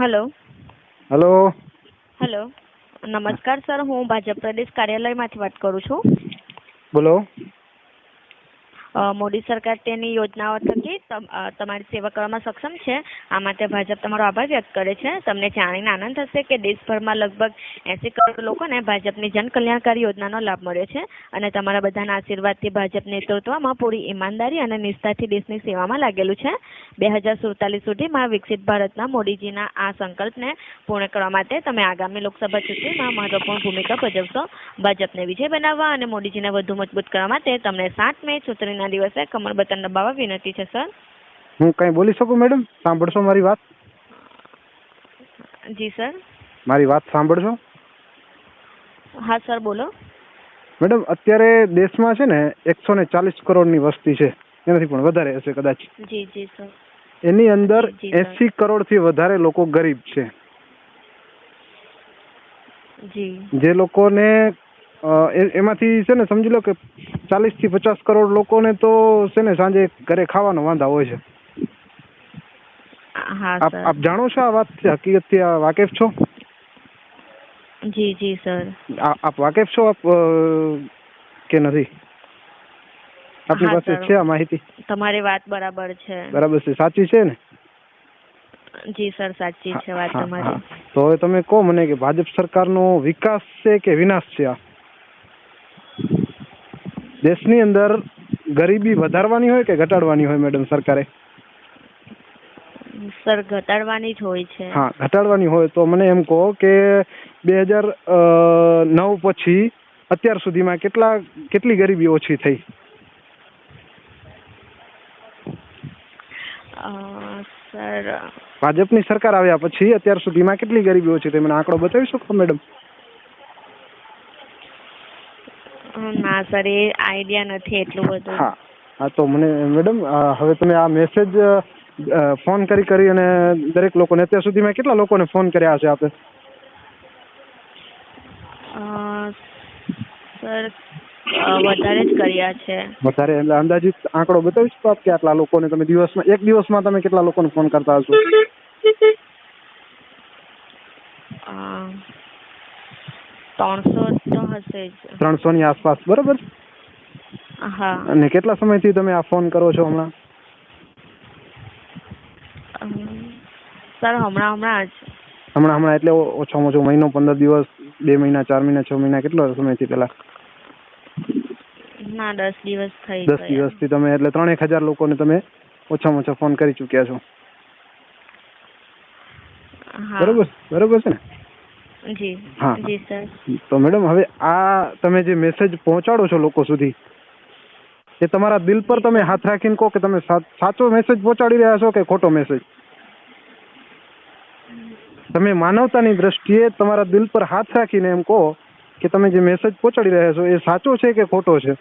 Hello. Hello. Hello. નમસ્કાર sir. હું ભાજપ પ્રદેશ કાર્યાલયમાંથી વાત કરું છું. બોલો. મોદી સરકાર તેની યોજનાઓ થકી તમારી સેવા કરવામાં સક્ષમ છે. આ માટે ભાજપ તમારો આભાર વ્યક્ત કરે છે. તમને જાણીને આનંદ થશે કે દેશભરમાં લગભગ એસી કરોડ લોકોને ભાજપની જન કલ્યાણકારી યોજનાનો લાભ મળ્યો છે અને તમારા બધાના આશીર્વાદથી ભાજપ નેતૃત્વમાં પૂરી ઈમાનદારી અને નિષ્ઠાથી દેશની સેવામાં લાગેલું છે. બે હજાર સુડતાલીસ સુધીમાં વિકસિત ભારતના મોદીજીના આ સંકલ્પને પૂર્ણ કરવા માટે તમે આગામી લોકસભા ચૂંટણીમાં મહત્વપૂર્ણ ભૂમિકા ભજવશો. ભાજપને વિજય બનાવવા અને મોદીજીને વધુ મજબૂત કરવા માટે તમને સાત મે ચૂંટણીના દિવસે કમર બટન દબાવવા વિનંતી છે સર. હું કંઈ બોલી શકું મેડમ? સાંભળશો મારી વાત? જી સર. મારી વાત સાંભળશો? હા સર બોલો. મેડમ અત્યારે દેશમાં છે ને એકસો ને ચાલીસ કરોડની વસ્તી છે. એનાથી પણ વધારે હશે કદાચ. જી જી સર. એની અંદર એસી કરોડ કરોડથી વધારે લોકો ગરીબ છે. જી. જે લોકોને એમાંથી છે ને સમજી લો કે ચાલીસથી પચાસ કરોડ લોકોને તો છે ને સાંજે ઘરે ખાવાનો વાંધા હોય છે. આપ આપ જાણો છો આ વાત? હકીકતથી વાકેફ છો? જી જી સર. આપ વાકેફ છો આપ કે નથી? આપની પાસે છે આ માહિતી? તમારી વાત બરાબર છે. બરાબર છે. સાચી છે ને? જી સર સાચી છે વાત તમારી. તો હવે તમે કહો મને કે ભાજપ સરકારનો વિકાસ છે કે વિનાશ છે આ? દેશની અંદર ગરીબી વધારવાની હોય કે ઘટાડવાની હોય મેડમ સરકારે? સર ઘટાડવાની જ હોય છે. હા ઘટાડવાની હોય તો મને એમ કહો કે બે હજાર નવ પછી અત્યાર સુધીમાં કેટલા કેટલી ગરીબી ઓછી થઈ? સર ભાજપની સરકાર આવ્યા પછી અત્યાર સુધીમાં કેટલી ગરીબી ઓછી થઈ? મને આંકડો બતાવી શકો મેડમ? ના સર એ આઈડિયા નથી એટલું બધું. હા. હા તો મને મેડમ હવે તમે આ મેસેજ ફોન કરી કરી અને દરેક લોકોને અત્યાર સુધીમાં કેટલા લોકોને ફોન કર્યા હશે આપે? સર વધારે જ કર્યા છે. વધારે એટલે અંદાજિત આંકડો બતાવી શકો આપ કે આટલા લોકોને તમે દિવસમાં એક દિવસમાં તમે કેટલા લોકોને ફોન કરતા હશો? ત્રણસો તો હશે જ. ત્રણસો ની આસપાસ બરોબર? હા. અને કેટલા સમયથી તમે આ ફોન કરો છો હમણાં? સર હમણાં હમણાં જ. હમણાં હમણાં એટલે ઓછામાં ઓછો મહિનો પંદર દિવસ બે મહિના ચાર મહિના છ મહિના કેટલો સમયથી પેલા ના દસ દિવસ થઈ દસ દિવસથી તમે એટલે ત્રણેક હજાર લોકોને તમે ઓછામાં ઓછા ફોન કરી ચૂક્યા છો. બરોબર બરોબર છે ને? જી. હા. જી સર. તો મેડમ હવે આ તમે જે મેસેજ પહોંચાડો છો લોકો સુધી એ તમારા દિલ પર તમે હાથ રાખીને કહો કે તમે સાચો મેસેજ પહોંચાડી રહ્યા છો કે ખોટો મેસેજ તમે માનવતાની દ્રષ્ટિએ તમારા દિલ પર હાથ રાખીને એમ કહો કે તમે જે મેસેજ પહોંચાડી રહ્યા છો એ સાચો છે કે ખોટો છે?